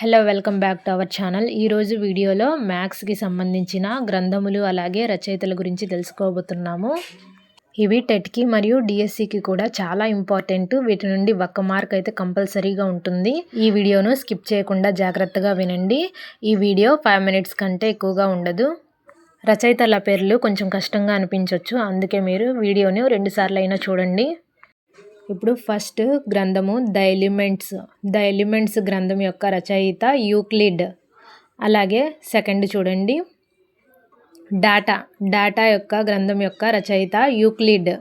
Hello welcome back to our channel. ఈరోజు వీడియోలో మ్యాథ్స్కి సంబంధించిన గ్రంథములు అలాగే రచయితల గురించి తెలుసుకోబోతున్నాము. ఇవి టెట్కి మరియు డిఎస్సికి కూడా చాలా ఇంపార్టెంట్. వీటి నుండి ఒక్క మార్క్ అయితే కంపల్సరీగా ఉంటుంది. ఈ వీడియోను స్కిప్ చేయకుండా జాగ్రత్తగా వినండి. ఈ వీడియో ఫైవ్ మినిట్స్ కంటే ఎక్కువగా ఉండదు. రచయితల పేర్లు కొంచెం కష్టంగా అనిపించవచ్చు అందుకే మీరు వీడియోని రెండుసార్లు అయినా చూడండి. ఇప్పుడు ఫస్ట్ గ్రంథము ద ఎలిమెంట్స్. ద ఎలిమెంట్స్ గ్రంథం యొక్క రచయిత యూక్లిడ్. అలాగే సెకండ్ చూడండి. డాటా. డాటా యొక్క గ్రంథం యొక్క రచయిత యూక్లిడ్.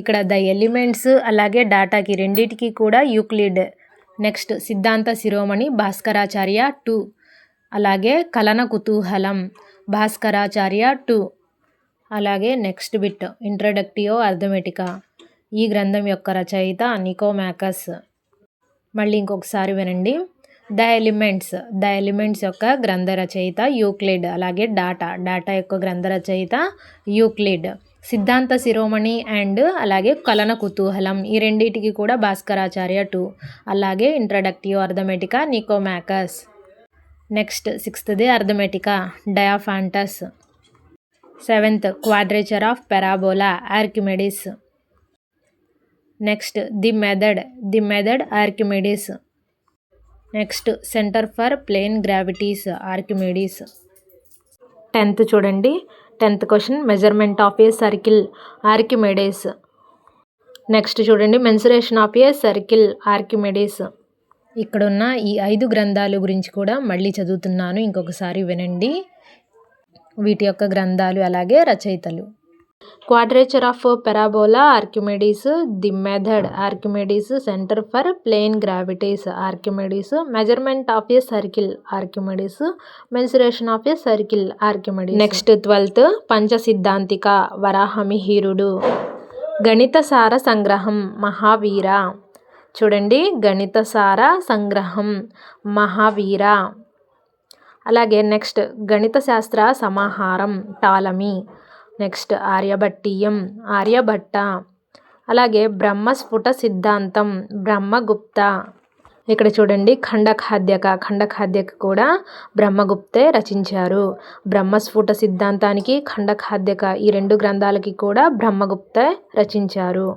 ఇక్కడ ద ఎలిమెంట్స్ అలాగే డాటాకి రెండింటికి కూడా యూక్లిడ్. నెక్స్ట్ సిద్ధాంత శిరోమణి భాస్కరాచార్య టూ అలాగే కలన కుతూహలం భాస్కరాచార్య టూ అలాగే నెక్స్ట్ బిట్ ఇంట్రడక్టియో అర్థమెటికా ఈ గ్రంథం యొక్క రచయిత నికోమాకస్. మళ్ళీ ఇంకొకసారి వినండి. The elements. ద ఎలిమెంట్స్ యొక్క గ్రంథ రచయిత యూక్లిడ్ అలాగే డాటా. డాటా యొక్క గ్రంథ రచయిత యూక్లిడ్. సిద్ధాంత శిరోమణి అండ్ అలాగే కలన కుతూహలం. ఈ రెండింటికి కూడా భాస్కరాచార్య టూ అలాగే introductive Arithmetica Nicomachus next సిక్స్త్ది Arithmetica Diophantus seventh quadrature of parabola Archimedes next the method the method Archimedes next centre for plane gravities Archimedes tenth చూడండి. Tenth question measurement of a circle Archimedes next చూడండి. Mensuration of a circle Archimedes ఇక్కడున్న ఈ ఐదు గ్రంథాలు గురించి కూడా మళ్ళీ చదువుతున్నాను. ఇంకొకసారి వినండి. వీటి యొక్క గ్రంథాలు అలాగే రచయితలు. Quadrature of parabola Archimedes the method Archimedes centre for plane gravities Archimedes measurement of a circle Archimedes mensuration of a circle Archimedes. Next twelfth Panchasiddhantika వరాహమిహిరుడు Ganita Sara సంగ్రహం Mahavir. చూడండి గణిత సార సంగ్రహం మహావీర. అలాగే నెక్స్ట్ గణిత శాస్త్ర సమాహారం టాలమీ. నెక్స్ట్ ఆర్యభట్టీయం ఆర్యభట్ట. అలాగే బ్రహ్మస్ఫుట సిద్ధాంతం బ్రహ్మగుప్త. ఇక్కడ చూడండి ఖండఖాద్యక. ఖండఖాద్యక కూడా బ్రహ్మగుప్తే రచించారు. బ్రహ్మస్ఫుట సిద్ధాంతానికి ఖండఖాద్యక ఈ రెండు గ్రంథాలకి కూడా బ్రహ్మగుప్తే రచించారు.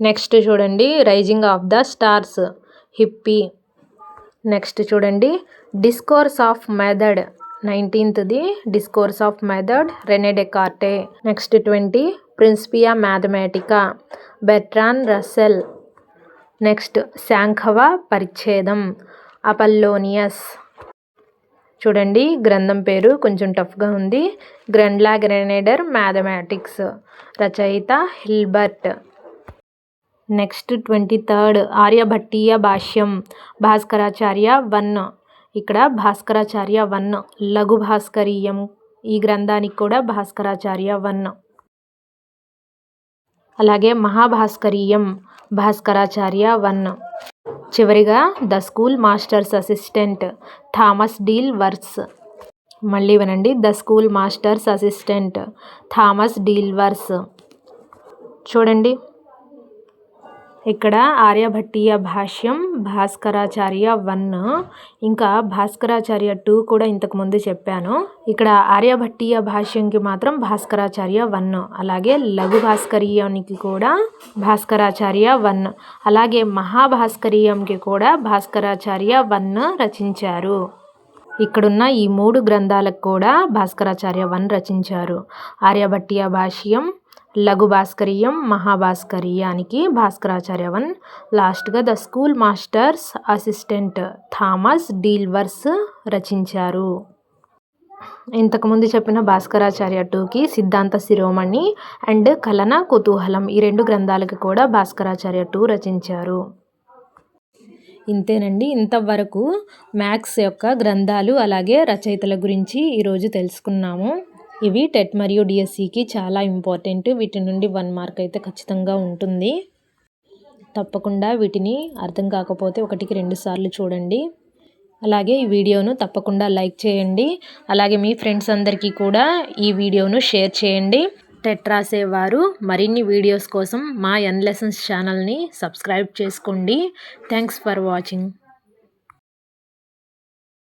నెక్స్ట్ చూడండి రైజింగ్ ఆఫ్ ద స్టార్స్ హిప్పీ. నెక్స్ట్ చూడండి discourse of method. నైన్టీన్త్ది discourse of method Rene Descartes next twenty Principia Mathematica Bertrand Russell next శాంఖవ పరిచ్ఛేదం అపల్లోనియస్ చూడండి గ్రంథం పేరు కొంచెం టఫ్గా ఉంది. గ్రెండ్లా గ్రెనేడర్ మ్యాథమెటిక్స్ రచయిత Hilbert next twenty third Aryabhatiya Bhashyam Bhaskaracharya one ఇక్కడ భాస్కరాచార్య వన్. లఘు భాస్కరీయం. ఈ గ్రంథానికి కూడా భాస్కరాచార్య వన్. అలాగే మహాభాస్కరీయం. భాస్కరాచార్య వన్. చివరిగా the schoolmaster's assistant Thomas Dilworth. మళ్ళీ వినండి. The schoolmaster's assistant Thomas Dilworth. చూడండి. ఇక్కడ ఆర్యభట్టీయ భాష్యం భాస్కరాచార్య వన్. ఇంకా భాస్కరాచార్య టూ కూడా ఇంతకుముందు చెప్పాను. ఇక్కడ ఆర్యభట్టీయ భాష్యంకి మాత్రం భాస్కరాచార్య వన్. అలాగే లఘు భాస్కరీయానికి కూడా భాస్కరాచార్య వన్. అలాగే మహాభాస్కరీయంకి కూడా భాస్కరాచార్య వన్ రచించారు. ఇక్కడున్న ఈ మూడు గ్రంథాలకు కూడా భాస్కరాచార్య వన్ రచించారు. ఆర్యభట్టీయ భాష్యం లఘు భాస్కరీయం మహాభాస్కరీయానికి భాస్కరాచార్య వన్ లాస్ట్గా the schoolmaster's assistant Thomas Dilworth రచించారు. ఇంతకుముందు చెప్పిన భాస్కరాచార్య టూకి సిద్ధాంత శిరోమణి అండ్ కలన కుతూహలం ఈ రెండు గ్రంథాలకి కూడా భాస్కరాచార్య టూ రచించారు. ఇంతేనండి. ఇంతవరకు మ్యాథ్స్ యొక్క గ్రంథాలు అలాగే రచయితల గురించి ఈరోజు తెలుసుకున్నాము. ఇవి టెట్ మరియు డిఎస్సికి చాలా ఇంపార్టెంట్. వీటి నుండి వన్ మార్క్ అయితే ఖచ్చితంగా ఉంటుంది. తప్పకుండా వీటిని అర్థం కాకపోతే ఒకటికి రెండు సార్లు చూడండి. అలాగే ఈ వీడియోను తప్పకుండా లైక్ చేయండి. అలాగే మీ ఫ్రెండ్స్ అందరికీ కూడా ఈ వీడియోను షేర్ చేయండి. టెట్ రాసేవారు మరిన్ని వీడియోస్ కోసం మా ఎన్ లెసన్స్ ఛానల్ని సబ్స్క్రైబ్ చేసుకోండి. Thanks for watching.